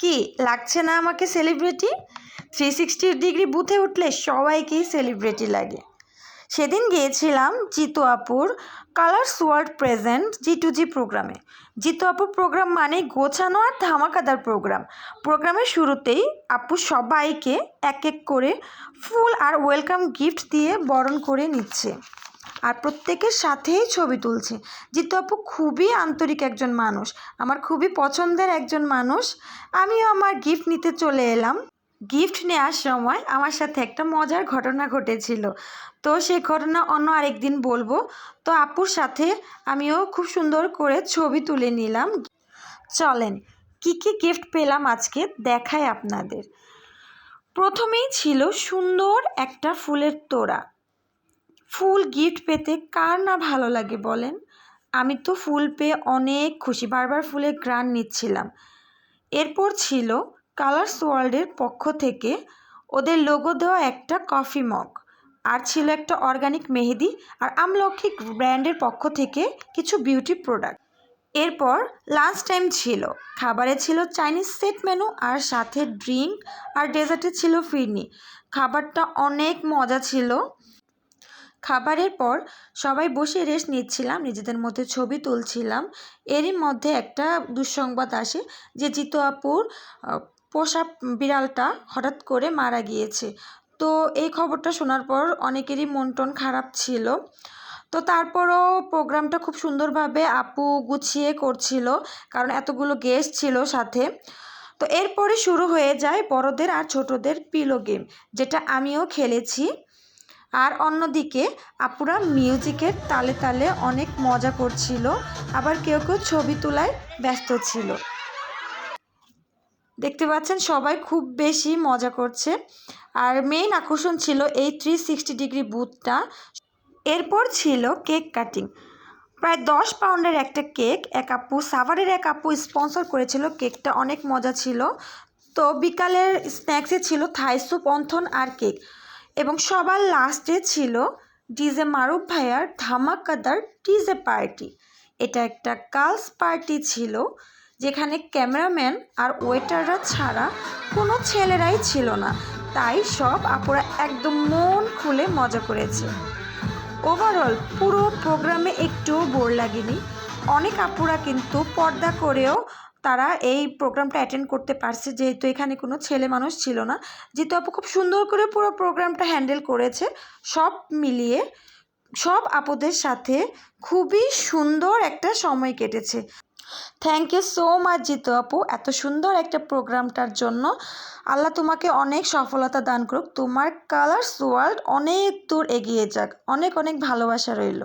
কি, লাগছে না আমাকে সেলিব্রিটি থ্রি সিক্সটি ডিগ্রি বুথে উঠলে সবাইকেই সেলিব্রিটি লাগে। সেদিন গিয়েছিলাম জিতু আপুর colours world present G two G প্রোগ্রামে জিতু আপুর প্রোগ্রাম মানে গোছানো আর ধামাকাদার প্রোগ্রাম প্রোগ্রামের শুরুতেই আপু সবাইকে এক এক করে ফুল আর ওয়েলকাম গিফট দিয়ে বরণ করে নিচ্ছে। আর প্রত্যেকের সাথেই ছবি তুলছে। জিতু আপু খুবই আন্তরিক একজন মানুষ, আমার খুবই পছন্দের একজন মানুষ। আমিও আমার গিফট নিতে চলে এলাম। গিফট নেওয়ার সময় আমার সাথে একটা মজার ঘটনা ঘটেছিল। তো সেই ঘটনা অন্য আরেকদিন বলব। তো আপুর সাথে আমিও খুব সুন্দর করে ছবি তুলে নিলাম। চলেন, কি কি গিফট পেলাম আজকে দেখাই আপনাদের। প্রথমেই ছিল সুন্দর একটা ফুলের তোড়া। ফুল গিফট পেতে কার না ভালো লাগে বলেন? আমি তো ফুল পেয়ে অনেক খুশি, বারবার ফুলের গ্রান নিচ্ছিলাম। এরপর ছিল কালার্স ওয়ার্ল্ডের পক্ষ থেকে ওদের লোগো দেওয়া একটা কফি মগ আর ছিল একটা অর্গানিক মেহেদি, আর আমলক্ষী ব্র্যান্ডের পক্ষ থেকে কিছু বিউটি প্রোডাক্ট এরপর লাঞ্চ টাইম ছিল, খাবারে ছিল চাইনিজ সেট মেনু আর সাথে ড্রিঙ্ক আর ডেজার্টে ছিল ফিরনি। খাবারটা অনেক মজা ছিল। খাবারের পর সবাই বসে রেস্ট নিচ্ছিলাম, নিজেদের মধ্যে ছবি তুলছিলাম। এরই মধ্যে একটা দুঃসংবাদ আসে যে জিতু আপুর পোষা বিড়ালটা হঠাৎ করে মারা গিয়েছে। তো এই খবরটা শোনার পর অনেকেরই মন টন খারাপ ছিল। তো তারপরও প্রোগ্রামটা খুব সুন্দরভাবে আপু গুছিয়ে করছিল, কারণ এতগুলো গেস্ট ছিল সাথে। তো এরপরে শুরু হয়ে যায় বড়দের আর ছোটদের পিলো গেম যেটা আমিও খেলেছি। আর অন্যদিকে আপুরা মিউজিকের তালে তালে অনেক মজা করছিল, আবার কেউ কেউ ছবি তোলায় ব্যস্ত ছিল। দেখতে পাচ্ছেন সবাই খুব বেশি মজা করছে। আর মেইন আকর্ষণ ছিল এই থ্রি সিক্সটি ডিগ্রি বুথটা এরপর ছিল কেক কাটিং প্রায় দশ পাউন্ডের একটা কেক এক আপু, সাভারের এক আপু স্পন্সর করেছিল কেকটা অনেক মজা ছিল। তো বিকালের স্ন্যাক্সে ছিল থাই স্যুপ, অন্থন আর কেক এবং সবার লাস্টে ছিল ডিজে মারুফ ভাইয়ার ধামাকাদার ডিজে পার্টি এটা একটা গার্লস পার্টি ছিল, যেখানে ক্যামেরাম্যান আর ওয়েটাররা ছাড়া কোনো ছেলেরাই ছিল না। তাই সব আপুরা একদম মন খুলে মজা করেছে। ওভারঅল পুরো প্রোগ্রামে একটুও বোর লাগেনি। অনেক আপুরা কিন্তু পর্দা করেও তারা এই প্রোগ্রামটা অ্যাটেন্ড করতে পারছে, যেহেতু এখানে কোনো ছেলে মানুষ ছিল না। যেহেতু আপু খুব সুন্দর করে পুরো প্রোগ্রামটা হ্যান্ডেল করেছে। সব মিলিয়ে, সব আপুদের সাথে খুবই সুন্দর একটা সময় কেটেছে। Thank you so much Jitu আপু, এত সুন্দর একটা প্রোগ্রামটার জন্য। আল্লাহ তোমাকে অনেক সফলতা দান করুক। তোমার কালার্স ওয়ার্ল্ড অনেক দূর এগিয়ে যাক। অনেক অনেক ভালোবাসা রইল।